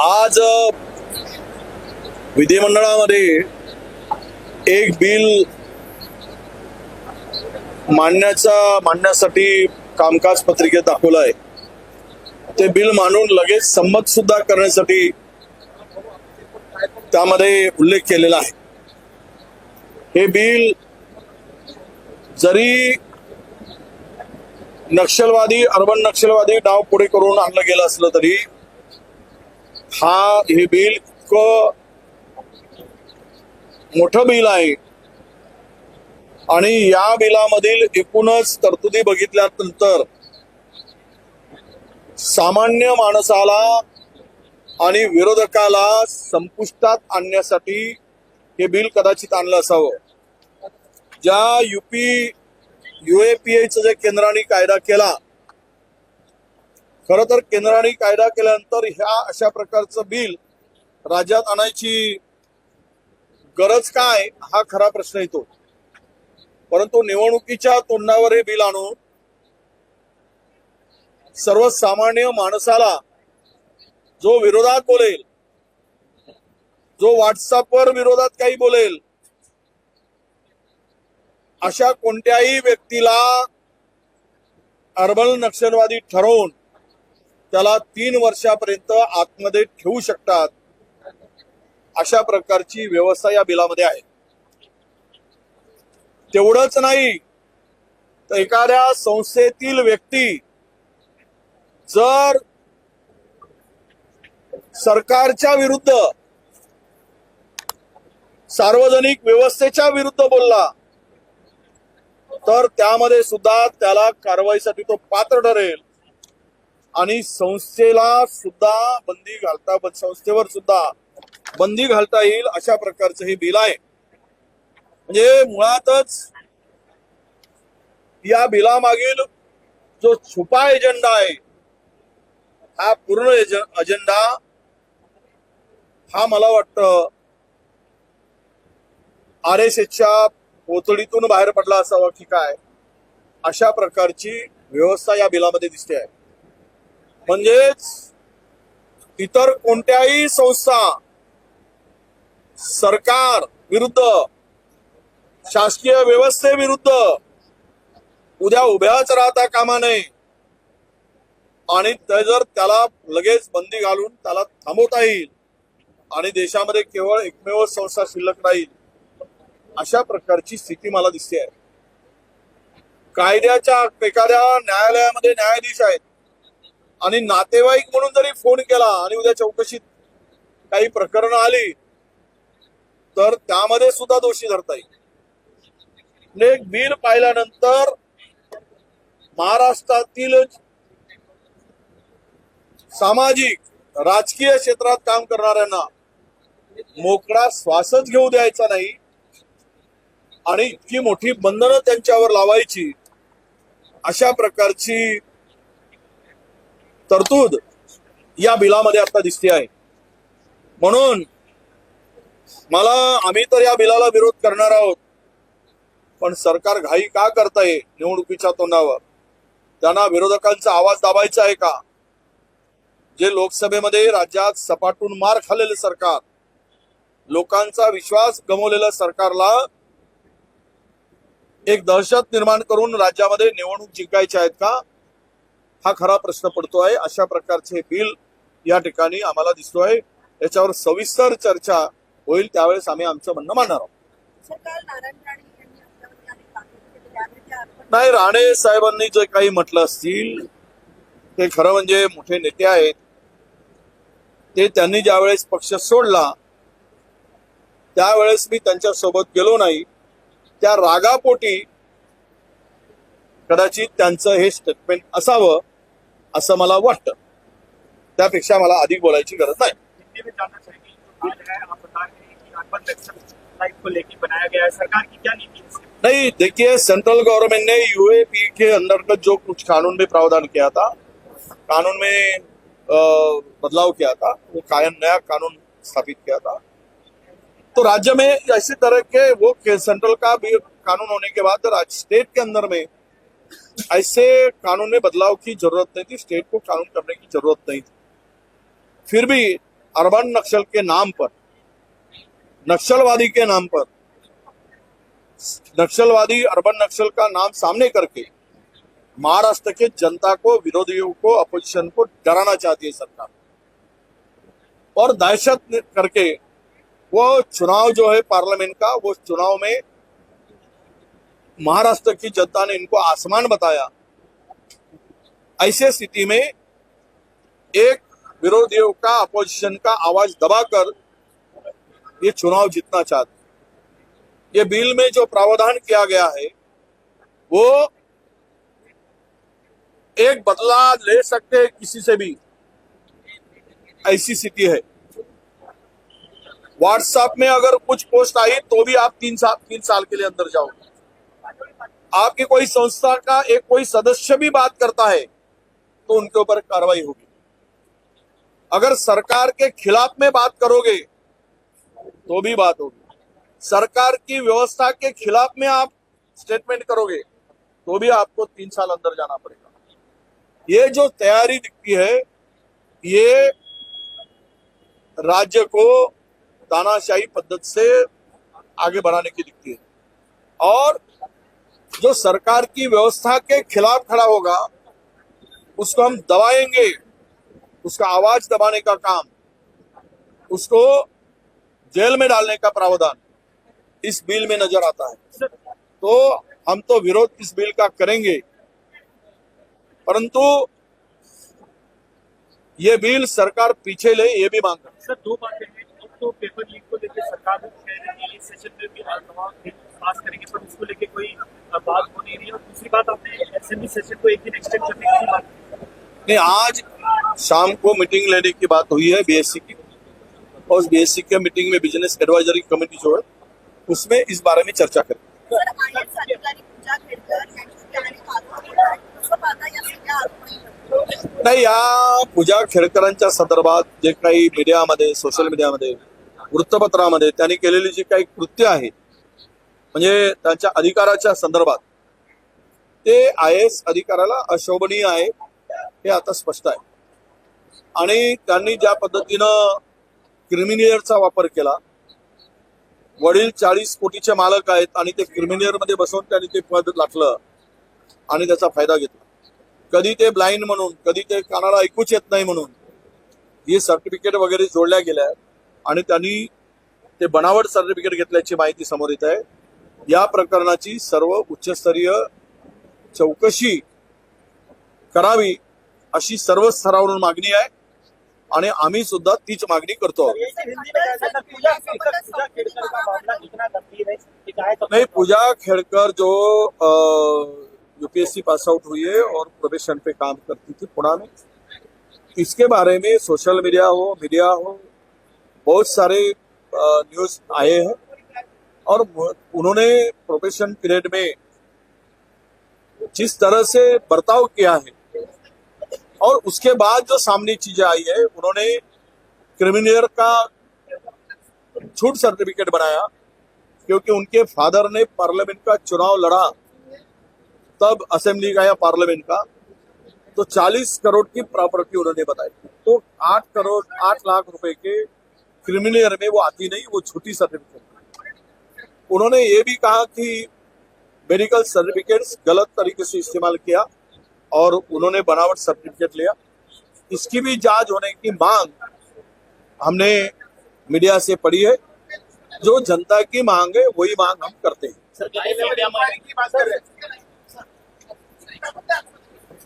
आज विधिमंडळामध्ये एक बिल मांडण्याचा मांडण्यासाठी कामकाज पत्रिकेत दाखवलं आहे. ते बिल मांडून लगेच संमत सुद्धा करण्यासाठी त्यामध्ये उल्लेख केलेला आहे. हे बिल जरी नक्षलवादी अर्बन नक्षलवादी डाव पुढे करून आणलं गेलं असलं तरी हा हे बिल इतकं मोठं बिल आहे. आणि या बिलामधील एकूणच तरतुदी बघितल्यानंतर सामान्य माणसाला आणि विरोधकाला संपुष्टात आणण्यासाठी हे बिल कदाचित आणलं असावं. ज्या युपी युएपीएचं जे केंद्राने कायदा केला खर तर केंद्राने कायदा केल्यानंतर ह्या अशा प्रकारचं बिल राज्यात आणायची गरज काय हा खरा प्रश्न येतो. परंतु निवडणुकीच्या तोंडावर हे बिल आणून सर्वसामान्य माणसाला जो विरोधात बोलेल जो व्हॉट्सअपवर विरोधात काही बोलेल अशा कोणत्याही व्यक्तीला अर्बल नक्षलवादी ठरवून त्याला तीन वर्षापर्यंत आतमध्ये ठेवू शकतात. अशा प्रकारची व्यवस्था या बिलामध्ये आहे. तेवढंच नाही तर एखाद्या संस्थेतील व्यक्ती जर सरकारच्या विरुद्ध सार्वजनिक व्यवस्थेच्या विरुद्ध बोलला तर त्यामध्ये सुद्धा त्याला कारवाईसाठी तो पात्र ठरेल. आणि संस्थेला सुद्धा बंदी घालता संस्थेवर सुद्धा बंदी घालता येईल अशा प्रकारचं हे बिल आहे. म्हणजे मुळातच या बिलामागील जो छुपा एजेंडा आहे हा पूर्ण अजेंडा हा मला वाटतं आर एस एसच्या पोतडीतून बाहेर पडला असावा की काय अशा प्रकारची व्यवस्था या बिलामध्ये दिसते आहे. म्हणजेच इतर कोणत्याही संस्था सरकार विरुद्ध शासकीय व्यवस्थेविरुद्ध उद्या उभ्याच राहता कामा नये. आणि ते जर त्याला लगेच बंदी घालून त्याला थांबवता येईल आणि देशामध्ये केवळ एकमेव संस्था शिल्लक राहील अशा प्रकारची स्थिती मला दिसते आहे. कायद्याच्या एखाद्या न्यायालयामध्ये न्यायाधीश आहेत. आणि नातेवाईक म्हणून जरी फोन केला आणि उद्या चौकशीत काही प्रकरणं आली तर त्यामध्ये सुद्धा दोषी धरता येईल एक बिल पाहिल्यानंतर महाराष्ट्रातील सामाजिक राजकीय क्षेत्रात काम करणाऱ्यांना मोकळा श्वासच घेऊ द्यायचा नाही आणि इतकी मोठी बंधनं त्यांच्यावर लावायची अशा प्रकारची तरतूद या बिलामध्ये आता दिसते आहे. म्हणून मला आम्ही तर या बिलाला विरोध करणार आहोत पण सरकार घाई का करताय निवडणुकीच्या तोंडावर? त्यांना विरोधकांचा आवाज दाबायचा आहे का? जे लोकसभेमध्ये राज्यात सपाटून मार खाल्लेले सरकार लोकांचा विश्वास गमावलेल्या सरकारला एक दहशत निर्माण करून राज्यामध्ये निवडणूक जिंकायच्या आहेत का? हा खरा प्रश्न पडतो आहे अशा प्रकारचे बिल या ठिकाणी आम्हाला दिसतो आहे याच्यावर सविस्तर चर्चा होईल. त्यावेळेस आम्ही आमचं म्हणणं मांडणार आहोत. नाही राणे साहेबांनी जे काही म्हटलं असतील ते खरं म्हणजे मोठे नेते आहेत. ते त्यांनी ज्यावेळेस पक्ष सोडला त्यावेळेस मी त्यांच्यासोबत गेलो नाही. त्या रागापोटी कदाचित त्यांचं हे स्टेटमेंट असावं. असं मला वाटतं. त्यापेक्षा मला अधिक बोलायची गरज नाही. नहीं देखिए सेंट्रल गवर्नमेंट ने यूएपी के अंतर्गत जो कुछ कानून में प्रावधान किया था कानून में बदलाव किया था वो कायम नया कानून स्थापित किया था तो राज्य में ऐसे तरह के वो सेंट्रल का भी कानून होने के बाद राज्य स्टेट के अंदर में ऐसे कानून में बदलाव की ज़रूरत नहीं थी, स्टेट को कानून करने की ज़रूरत नहीं थी। फिर भी अर्बन नक्सल के नाम पर, नक्सलवादी के नाम पर, नक्सलवादी अर्बन नक्सल का नाम सामने करके महाराष्ट्र के जनता को, विरोधियों को, अपोजिशन को डराना चाहती है सरकार। और दहशत करके वो चुनाव जो है पार्लियामेंट का, वो चुनाव में महाराष्ट्र की जनता ने इनको आसमान बताया। ऐसे स्थिति में एक विरोधियों का, अपोजिशन का आवाज़ दबाकर ये चुनाव जीतना चाहते ये बिल में जो प्रावधान किया गया है, वो एक बदला ले सकते हैं किसी से भी। ऐसी स्थिति है। व्हाट्सएप में अगर कुछ पोस्ट आई तो भी आप तीन साल तीन साल के लिए अंदर जाओगे आपकी कोई संस्था का एक कोई सदस्य भी बात करता है तो उनके ऊपर कार्रवाई होगी। अगर सरकार के खिलाफ में बात करोगे तो भी बात होगी। सरकार की व्यवस्था के खिलाफ में आप स्टेटमेंट करोगे तो भी आपको तीन साल अंदर जाना पड़ेगा। ये जो तैयारी दिखती है, ये राज्य को तानाशाही पद्धत से आगे बढ़ाने की दिखती है। और जो सरकार की व्यवस्था के खिलाफ खड़ा होगा, उसको हम दबाएँगे। उसका आवाज़ दबाने का काम, उसको जेल में डालने का प्रावधान इस बिल में नज़र आता है। तो हम तो विरोध इस बिल का करेंगे। परंतु ये बिल सरकार पीछे ले, ये भी मांग करते सर, दो बातें तो पेपर लीक को लेकर सरकार को कह रही है इस सेशन में भी दबाव पास करेंगे। पर उसको लेकर कोई बात हो नहीं रही। और दूसरी बात आपने असेंबली सेशन को एक दिन एक्सटेंड करने की बात नहीं आज शाम को मीटिंग लेने की बात हुई है बीएससी की। और उस बीएससी के मीटिंग में बिज़नेस एडवाइजरी कमेटी जो है उसमें इस बारे में चर्चा करें खेडकर नाही या पूजा खेळकरांच्या संदर्भात जे काही मीडियामध्ये सोशल मीडियामध्ये वृत्तपत्रामध्ये त्यांनी केलेली जी काही कृत्य आहे म्हणजे त्यांच्या अधिकाराच्या संदर्भात ते आय एस अधिकाराला अशोभनीय आहे हे आता स्पष्ट आहे. आणि त्यांनी ज्या पद्धतीनं क्रिमिनियरचा वापर केला वडील चाळीस कोटीचे मालक आहेत आणि ते क्रिमिनियरमध्ये बसून त्यांनी ते पद लाटलं आणि त्याचा फायदा घेतला. कधी ते ब्लाइंड म्हणून कधी ते कानाला ऐकूच येत नाही म्हणून ही सर्टिफिकेट वगैरे जोडल्या गेल्या आहेत. आणि त्यांनी ते बनावट सर्टिफिकेट घेतल्याची माहिती समोर येत आहे. या प्रकरणाची सर्व उच्चस्तरीय चौकशी करावी अशी सर्व स्तरावरून मागणी आहे आणि आम्ही सुद्धा तीच मागणी करतो नाही नहीं पूजा खेड़कर जो यूपीएससी पास आउट हुई है और प्रोबेशन पे काम करती थी पुणे में। इसके बारे में सोशल मीडिया हो मीडिया हो बहुत सारे न्यूज़ आए हैं और उन्होंने प्रोबेशन पीरियड में जिस तरह से बर्ताव किया है और उसके बाद जो सामने चीज़ें आई है, उन्होंने क्रिमिनियर का छूट सर्टिफिकेट बनाया क्योंकि उनके फादर ने पार्लियामेंट का चुनाव लड़ा, तब असेंबली का या पार्लियामेंट का तो 40 करोड़ की प्रॉपर्टी उन्होंने बताई। तो 8 करोड़ 8 लाख रुपए के क्रिमिनियर में वो आती नहीं, वो छोटी सर्टिफिकेट उन्होंने ये भी कहा कि मेडिकल सर्टिफिकेट्स गलत तरीके से इस्तेमाल किया और उन्होंने बनावट सर्टिफिकेट लिया। इसकी भी जाँच होने की मांग हमने मीडिया से पढ़ी है। जो जनता की मांग है, वही मांग हम करते हैं?